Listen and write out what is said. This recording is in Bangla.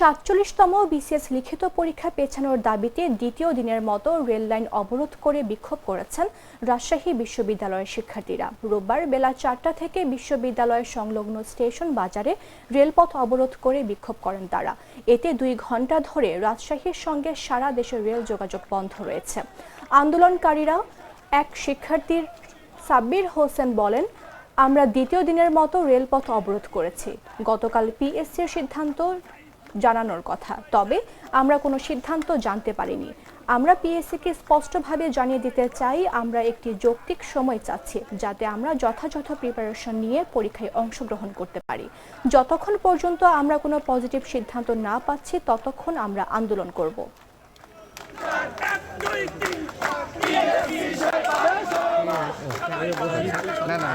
সাতচল্লিশতম বিসিএস লিখিত পরীক্ষা পেছানোর দাবিতে দ্বিতীয় দিনের মতো রেল লাইন অবরোধ করে বিক্ষোভ করেছেন রাজশাহী বিশ্ববিদ্যালয়ের শিক্ষার্থীরা। রোববার বেলা চারটা থেকে বিশ্ববিদ্যালয়ের সংলগ্ন স্টেশন বাজারে রেলপথ অবরোধ করে বিক্ষোভ করেন তারা। এতে দুই ঘণ্টা ধরে রাজশাহীর সঙ্গে সারা দেশের রেল যোগাযোগ বন্ধ রয়েছে। আন্দোলনকারীরা এক শিক্ষার্থীর সাব্বির হোসেন বলেন, আমরা দ্বিতীয় দিনের মতো রেলপথ অবরোধ করেছি। গতকাল পিএসসির সিদ্ধান্ত জানানোর কথা। তবে আমরা কোনো সিদ্ধান্ত জানতে পারিনি। আমরা পিএসসিকে স্পষ্টভাবে জানিয়ে দিতে চাই আমরা একটি যৌক্তিক সময় চাচ্ছি যাতে আমরা যথাযথ প্রিপারেশন নিয়ে পরীক্ষায় অংশগ্রহণ করতে পারি। যতক্ষণ পর্যন্ত আমরা কোনো পজিটিভ সিদ্ধান্ত না পাচ্ছি ততক্ষণ আমরা আন্দোলন করব। না না।